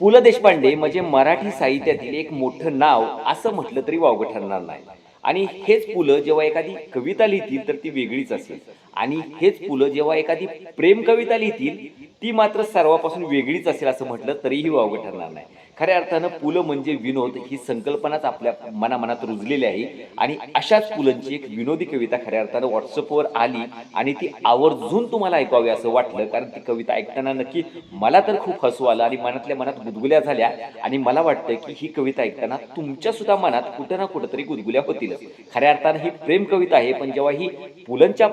पु ल देशपांडे म्हणजे मराठी साहित्यातील एक मोठं नाव असं म्हटलं तरी वावगं ठरणार नाही. आणि हेच पु ल जेव्हा एखादी कविता लिहितील तर ती वेगळीच असेल. आणि हेच पुलं जेव्हा एखादी प्रेम कविता लिहितील ती मात्र सर्वापासून वेगळीच असेल असं म्हटलं तरीही वावगं ठरणार नाही. खऱ्या अर्थानं पु ल म्हणजे विनोद ही संकल्पनाच आपल्या मनामनात रुजलेली आहे. आणि अशाच पुलंची एक विनोदी कविता खऱ्या अर्थानं व्हॉट्सअपवर आली आणि ती आवर्जून तुम्हाला ऐकावी असं वाटलं कारण ती कविता ऐकताना नक्की मला तर खूप हसू आलं आणि मनातल्या मनात गुदगुल्या झाल्या. आणि मला वाटतं की ही कविता ऐकताना तुमच्या सुद्धा मनात कुठं ना कुठंतरी गुदगुल्या होतील. खऱ्या अर्थानं ही प्रेम कविता आहे पण जेव्हा ही पुलंच्या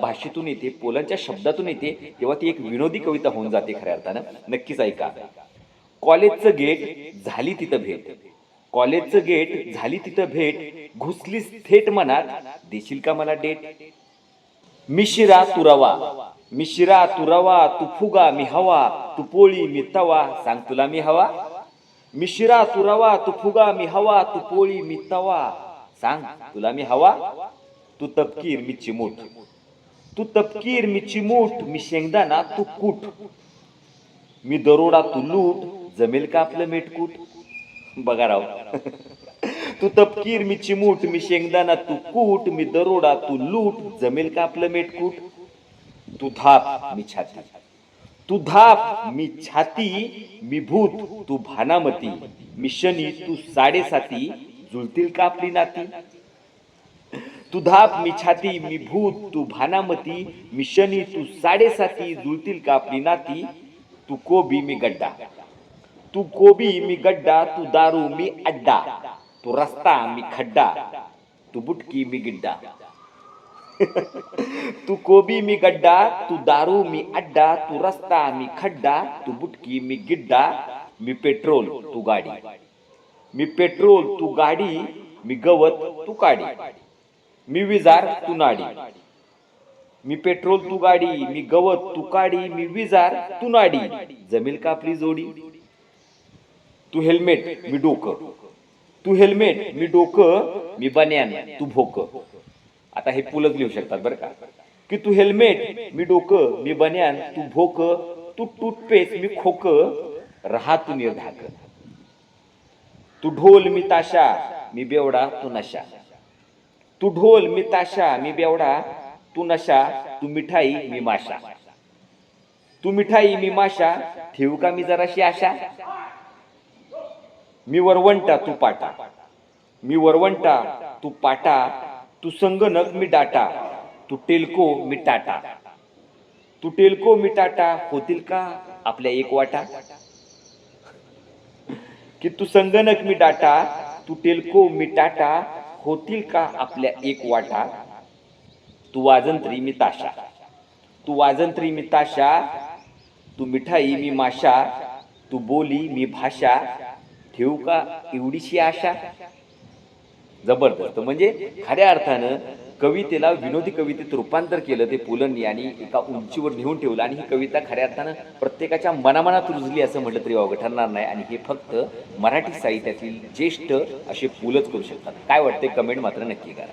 भाषेतून येते पुलंच्या शब्दातून येते तेव्हा ती एक विनोदी कविता होऊन जाते खऱ्या अर्थानं. नक्कीच ऐका. कॉलेजचं गेट झाली तिथं भेट. कॉलेजचं गेट झाली तिथं भेट. घुसलीस थेट मनात. देशील का मला डेट? मिशिरा तुरावा. मिशिरा तुरावा तू फुगा मी हवा तू पोळी मी तवा. सांग तुला मी हवा? मिशिरा तुरावा तू फुगा मी हवा तू पोळी मी तवा. सांग तुला मी हवा? तू तपकीर मी चिमूट तू तपकीर मी चिमूट मी शेंगदाणा तू कूट. मी दरोडा तू लूट जमेल का आपलं मेटकूट. बघा राव. तू तपकीर मी चिमूट मी शेंगदाणा तू कूट. मी दरोडा तू लूट जमेल का आपलं मेटकूट. तू धाप मी छाती. तू धाप मी छाती मी भूत तू भानामती. मी शनी तू साडेसाती. जुळतील का आपली नाती? तू धाप मी छाती मी भूत तू भानामती मी शनी तू साडेसाती जुळतील का आपली नाती? तू कोबी मी गड्डा. तू कोबी मी गड्डा तू दारू मी अड्डा. तू रस्ता मी खड्डा. तू बुटकी मी गिड्डा. तू कोबी मी गड्डा तू दारू मी अड्डा. तू रस्ता मी खड्डा. तू बुटकी मी गिड्डा. मी पेट्रोल तू गाडी. मी पेट्रोल तू गाडी मी गवत तू काडी. मी विजार तू नाडी. मी पेट्रोल तू गाडी मी गवत तू काडी. मी विजार तू नाडी. जमेल का आपली जोडी. तू हेल्मेट मी डोकं. तू हेल्मेट मी डोकं मी बन्यान तू भोक. आता हे पुलच लिहू शकतात बरं का? की तू हेल्मेट मी डोकं मी बन्यान तू भोक तू टूथपेस्ट मी खोक राहा तू निर्धाक तू ढोल मी ताशा मी बेवडा तू नशा. तू ढोल मी ताशा मी बेवडा तू नशा तू मिठाई मी माशा. तू मिठाई मी माशा ठेवू का मी जराशी आशा? मी वरवंटा तू पाटा. मी वरवंटा तू पाटा तू संगणक मी डाटा तू टेल्को मी टाटा. तू टेल्को मी टाटा होतील का आपल्या एक वाटा? की तू संगणक मी डाटा तू टेल्को मी टाटा होतील का आपल्या एक वाटा? तू वाजंत्री मी ताशा. तू वाजंत्री मी ताशा तू मिठाई मी माशा तू बोली मी भाषा ठेवू का एवढीशी आशा? जबरदस्त. म्हणजे खऱ्या अर्थानं कवितेला विनोदी कवितेत रूपांतर केलं ते पुलंनी आणि एका उंचीवर नेऊन ठेवलं. आणि ही कविता खऱ्या अर्थानं प्रत्येकाच्या मनामनात रुजली असं म्हटलं तरी वावगं ठरणार नाही. आणि हे फक्त मराठी साहित्यातील ज्येष्ठ असे पुलच करू शकतात. काय वाटते कमेंट मात्र नक्की करा.